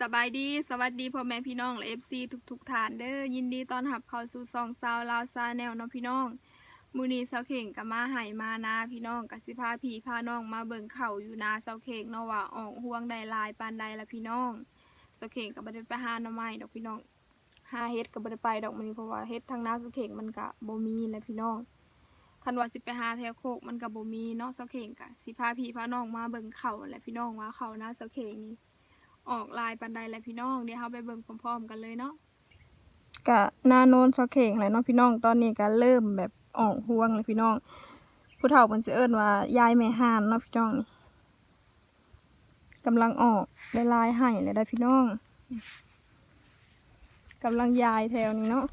สบายดีสวัสดีพ่อแม่พี่น้องและเอฟซีทุกๆท่านเด้อยินดีต้อนรับเข้าสู่ซองซาวลาวซาแนลเนาะพี่น้องมือนี้เสาเข่งกับมาไห่มานาพี่น้องกับสิพาพี่พาน้องมาเบิ่งเข่าอยู่นาเสาเข่งเนาะว่าออกห่วงใดลายปานใดละพี่น้องเสาเข่งกับบ่ไดไปหาหน่อไม้ดอกพี่น้องหาเฮ็ดกับบ่ไดไปดอกมื้อนี้เพราะว่าเฮ็ดทางนาเสาเข่งมันก็บ่มีและพี่น้องคันว่าสิไปหาแถวโคกมันก็บ่มีเนาะเสาเข่งก็สิพาพี่พาน้องมาเบิ่งเข่าและพี่น้องว่าเข่านาเสาเข่งนี่ ออกลายปันใดและพี่น้องเดี๋ยวเราไปเบิ่งพร้อมๆกันเลยเนาะกะนาโนนสะเข่งเลยเนาะพี่น้องตอนนี้ก็เริ่มแบบออกห่วงเลยพี่น้อง ผู้เฒ่าเพิ่นสิเอิ้นว่ายายแม่ห่านเนาะพี่น้องนี่กำลังออกได้ลายให้เลยได้พี่น้องกำลังยายแถวนี้เนาะ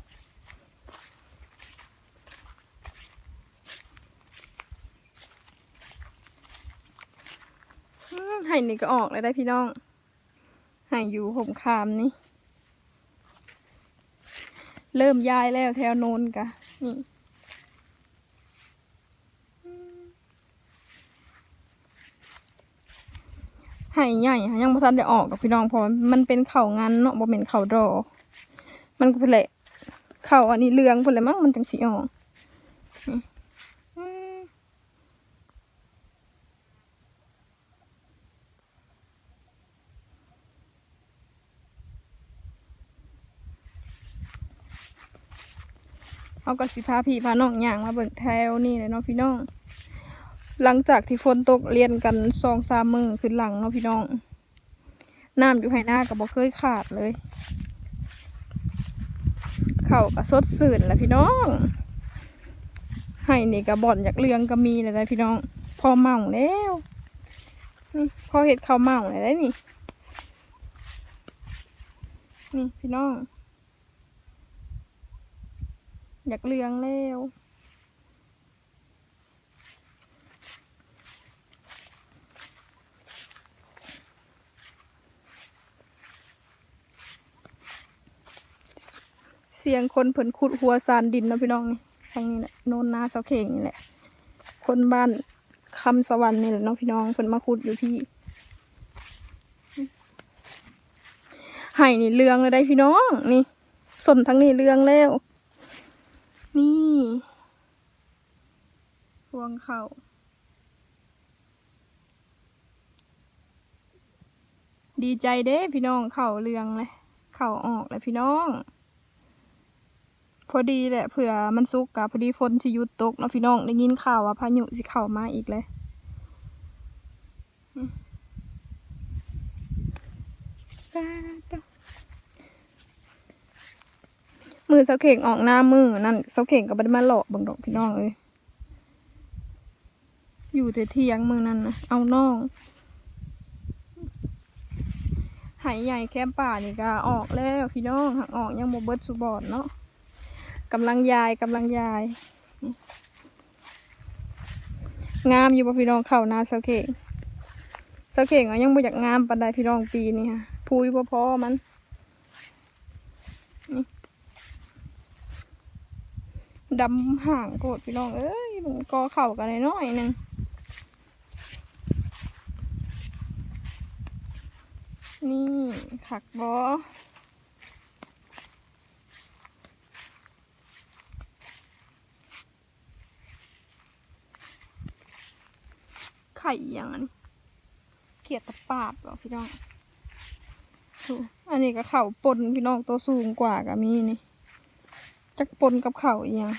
ให้นี่ก็ออกเลยได้พี่น้อง ให้อยู่ห่มคามนี่ เริ่มย้ายแล้วแถวโน้นกะนี่ให้ใหญ่ค่ะยังบ่ทันได้ออกกับพี่น้องเพราะมันเป็นเข่างานเนาะบ่เป็นเข่าดอมันก็เป็นแหละเข่าอันนี้เลืองพุ่นแหละมั้งมันจังสิออกนี่อืม เอากับสิพาพี่พาน้องย่างมาเบิ่งแถวนี่เลยเนาะพี่น้อง หลังจากที่ฝนตกเรียนกันสองสามมือขึ้นหลังเนาะพี่น้อง น้ำอยู่ภายหน้ากับบ่เคยขาดเลย เข่ากับสดสื่นแหละพี่น้องให้นี่กับบ่อนอยากเลืองก็มีเลยนะพี่น้อง พอเมาแล้วนี่พอเห็ดข้าวเมาเลยได้นี่ นี่พี่น้อง อยากเลืองแล้วเสียงคนเพิ่นขุดหัวซานดินนะพี่น้องนี่ทางนี้แหละโนนนาเสาเข่งนี่แหละ คนบ้านคำสวรรค์นี่แหละเนาะพี่น้องเพิ่นมาขุดอยู่ที่ไห่นี่เลืองเลยได้พี่น้อง นี่สนทั้งนี้เลืองแล้ว นี่พวงเข่าดีใจเด้พี่น้องเข่าเรืองเลย เข่าออกเลยพี่น้อง พอดีแหละเผื่อมันสุกกะพอดีฝนสิยุดตกเนาะพี่น้องได้ยินข่าวว่าพายุสิเข้ามาอีกเลยอืมป๊าดอะ มือเสาเข่งออกหน้ามือนั่นเสาเข่งก็บได้มาหลอกบังดอกพี่น้องเอ้ยอยู่แต่เที่ยงมือนั่นนะเอาน้องหายใหญ่แคมป่านี่ก็ออกแล้วพี่น้องหักออกยังโมเบิดสุบอดเนาะกำลังยายกำลังยาย งามอยู่ป่พี่น้องเข้าหน้าเสาเข่งเสาเข่งก็ยังบ่อยากงามปานใดพี่น้องปีนี้ค่ะพูยบ่พอมัน ดำห่างโกดพี่น้องเอ้ยมันกอเข่ากันน้อยหนึงนี่ขักบอไข่อย่างอันนี้เกียดตะปาดเหรอพี่น้อง อันนี้ก็เข่าปนพี่น้องตัวสูงกว่ากับมีนี่ จักปนกับเขาอีหยัง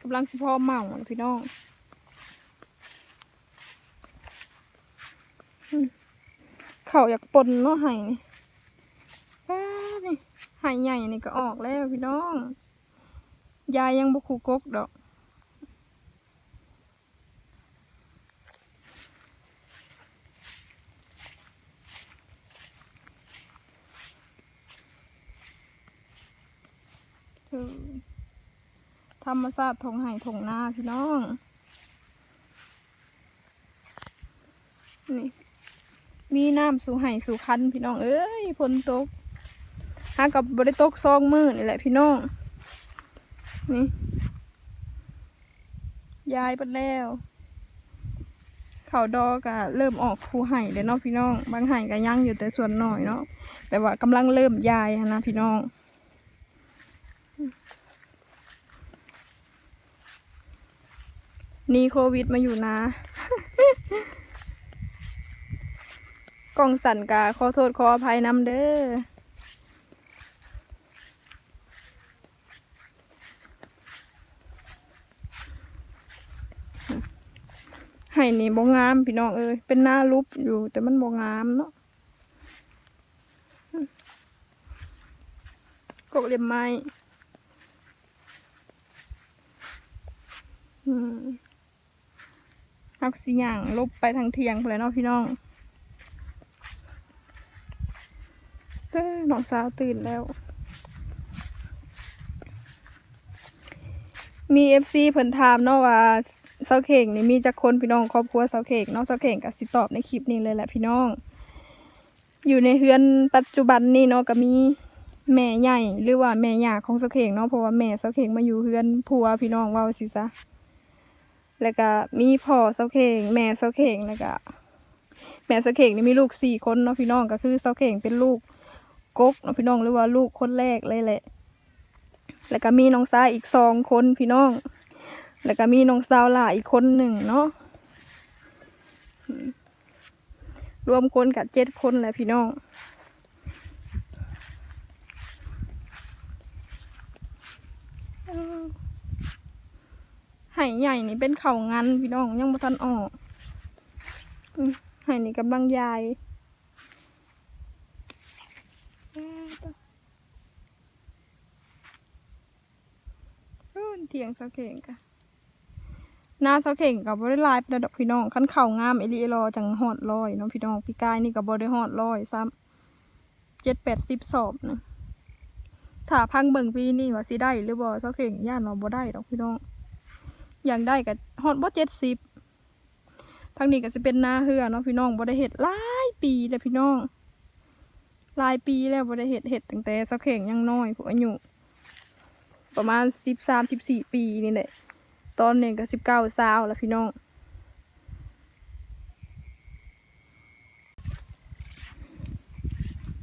กำลังสิพ่อเมาน่ะพี่น้องเขาอยากปนเนาะไห้นี่อ้านี่ไห้ใหญ่นี่ก็ออกแล้วพี่น้อง ยายยังบุคูกกดอก คือธรรมศาสตร์ทงไห่ทงนาพี่น้อง นี่ มีน้ำสู่ไห่สู่คันพี่น้อง เอ้ยฝนตกหากับบริตกซองมือนี่แหละพี่น้อง นี่ยายไปแล้ว เขาดอกก็เริ่มออกคูไห่เด้อเนาะพี่น้อง บางไห่ก็ยังอยู่แต่ส่วนหน้อยเนาะแปลว่ากำลังเริ่มยายนะพี่น้อง นี่โควิดมาอยู่นะ กล้องสั่นกาขอโทษขออภัยนำเด้อ ให้นี่บ่งามพี่น้องเอ้ยเป็นหน้ารูปอยู่ แต่มันบ่งามเนาะกกเล็บไม้อืม ฮักสิย่างลบไปทางเทียงเลยเนาะพี่น้องเอ้อน้องสาวตื่นแล้ว มีเอฟซีเพิ่นถามเนาะว่าเสาเข่งนี่มีจักคนพี่น้องครอบครัวเสาเข่งเนาะเสาเข่งก็สิตอบในคลิปนี้เลยแหละพี่น้อง อยู่ในเฮือนปัจจุบันนี่เนาะก็มีแม่ใหญ่หรือว่าแม่ย่าของเสาเข่งเนาะเพราะว่าแม่เสาเข่งมาอยู่เฮือนผัวพี่น้องเว่าสิซะ แล้วก็มีพ่อเสาเข่งแม่เสาเข่งแล้วก็แม่เสาเข่งนี่มีลูกสี่คนเนาะพี่น้องก็คือเสาเข่งเป็นลูกกกเนาะพี่น้องหรือว่าลูกคนแรกเลยแหละ แล้วก็มีน้องสาวอีกสองคนพี่น้อง แล้วก็มีน้องสาวหล่าอีกคนหนึ่งเนาะรวมคนกับเจ็ดคนแหละพี่น้อง ห่ใหญ่นี่เป็นเข่างันพี่น้องยังบ่ทันออกไห่นี่กำลังยายอื้อเถียงเสาเข่งกะหน้าเสาเข่งกับบริลายเป็นดอกพี่น้องขั้นเข่างามเอลีเอรอจังหอดลอยเนาะพี่น้องพี่กายนี่กับบริหอดลอยซ้ำเจ็ดแปดสิบสอบนะถ้าพังเบิ่งปีนี่ว่าสิได้หรือบ่เสาเข่งย่านว่าบ่ได้ดอกพี่น้อง อย่างได้กับฮอดบ่เจ็ดสิบทางนี้ก็จะเป็นนาเฮือเนาะพี่น้องบ่ได้เห็ดหลายปีเลยพี่น้องหลายปีแล้วบ่ได้เห็ดเห็ดตั้งแต่สักเข่งยังน้อยผู้อายุประมาณสิบสามสิบสี่ปีนี่แหละตอนนี้ก็สิบเก้าสาวแล้วพี่น้อง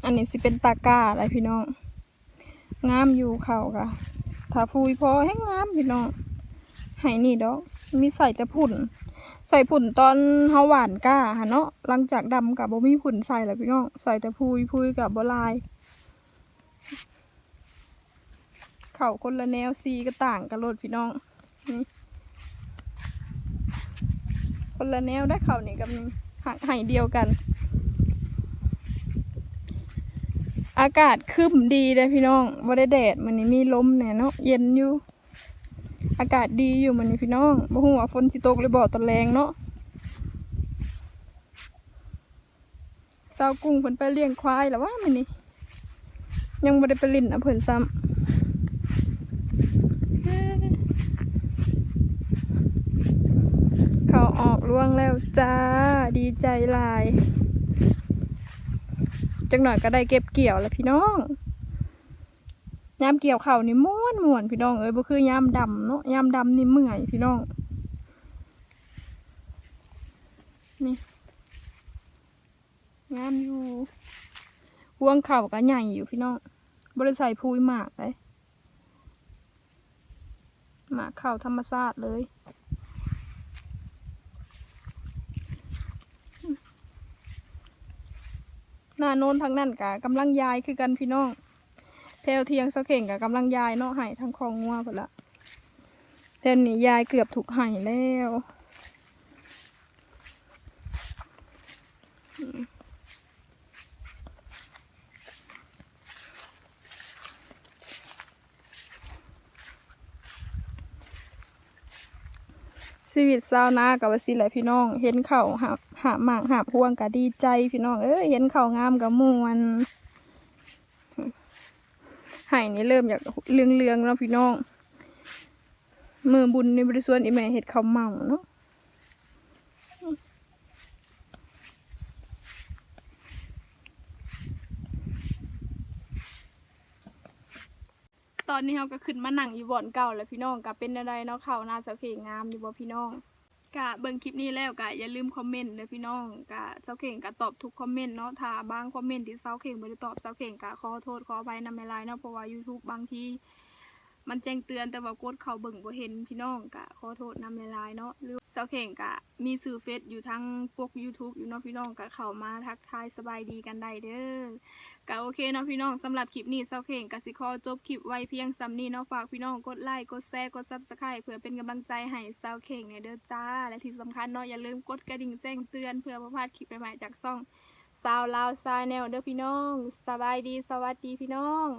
อันนี้สิเป็นตาก้าอะไรพี่น้อง งามอยู่เขากะถ้าพูยพอให้งามพี่น้อง ไห้นี่ดอกมีใส่แต่ผุ่น ใส่ผุ่นตอนเฮาหวานก้าฮะเนาะหลังจากดำกับบ่มีผุ่นใส่แล้วพี่น้องใส่แต่พุยพุยกับบ่ลาย เข่าคนละแนวซีก็ต่างกันโลดพี่น้องนี่คนละแนวได้เข่านี่กับนี่หักไห้เดียวกัน อากาศครึ้มดีเลยพี่น้องบ่ได้แดดมันนี่มีลมแน่เนาะเย็นอยู่ อากาศดีอยู่มันนี่พี่น้องบ่ฮู้ว่าฝนสิตกหรือบ่ตอนแรงเนาะสาวกุ้งเพิ่นไปเลี้ยงควายแล้วว่ามันนี่ยังบ่ได้ไปลิ้นอะเพิ่นซ้ำเขาออกล่วงแล้วจ้าดีใจหลายจังหน่อยก็ได้เก็บเกี่ยวแล้วพี่น้อง ยามเกี่ยวเข่านี่ม้วนม่วนพี่น้องเอ้ยบ่คือยามดำเนาะยามดำนี่เมื่อยพี่น้อง นี่งามอยู่ห่วงเข่าก็ใหญ่อยู่พี่น้องบริใส่พูยหมากเลยหมากเข่าธรรมชาติเลยหน้าโน้นทางนั่นกะกำลังยายคือกันพี่น้อง แถวเทียงเสาเข่งกับกำลังยายเนาะไห้ทางคลองงัวพุ่นละแถวนี้ยายเกือบถูกไห้แล้วชีวิตเศร้าวนากับว่าสิแหละพี่น้อง เห็นเขาหาหาหมากหาพวงกับดีใจพี่น้อง เอ้ยเห็นเขางามกับมวน ไห่นี่เริ่มอยากเลืองเลืองแล้วพี่น้องมือบุญในบริส่วนอีแม่เห็ดข้าวเมาเนาะตอนนี้เราก็ขึ้นมาหนังอยู่บ่อนเก่าแล้วพี่น้องก็เป็นอะไรเนาะเขาวหนาสาเข่งงามอยู่บ่พี่น้อง กะเบิ่งคลิปนี้แล้วกะอย่าลืมคอมเมนต์เลยพี่น้องกะเซาเข่งกะตอบทุกคอมเมนต์เนาะถ้าบางคอมเมนต์ที่เซาเข่งบ่ได้ตอบเซาเข่งกะขอโทษขออภัยนำในไลน์เนาะเพราะว่า YouTube บางที มันแจ้งเตือนแต่ว่ากดเขาเบิ่งบ่เห็นพี่น้องกะขอโทษนำในไลน์เนาะหรือเซาเข่งกะมีสื่อเฟซอยู่ทั้งพวก YouTube อยู่เนาะพี่น้องกะเข้ามาทักทายสบายดีกันได้เด้อก็โอเคเนาะพี่น้องสำหรับคลิปนี้เซาเข่งกะสิคอจบคลิปไว้เพียงซ้ำนี้เนาะฝากพี่น้องกดไลค์กดแชร์กดซับสไครต์เพื่อเป็นกำลังใจให้เซาเข่งเนี่ยเด้อจ้า และที่สำคัญเนาะอย่าลืมกดกระดิ่งแจ้งเตือนเพื่อบ่พลาดคลิปใหม่ๆจากซ่องสาวลาวซาแนลเด้อพี่น้องสบายดีสวัสดีพี่น้อง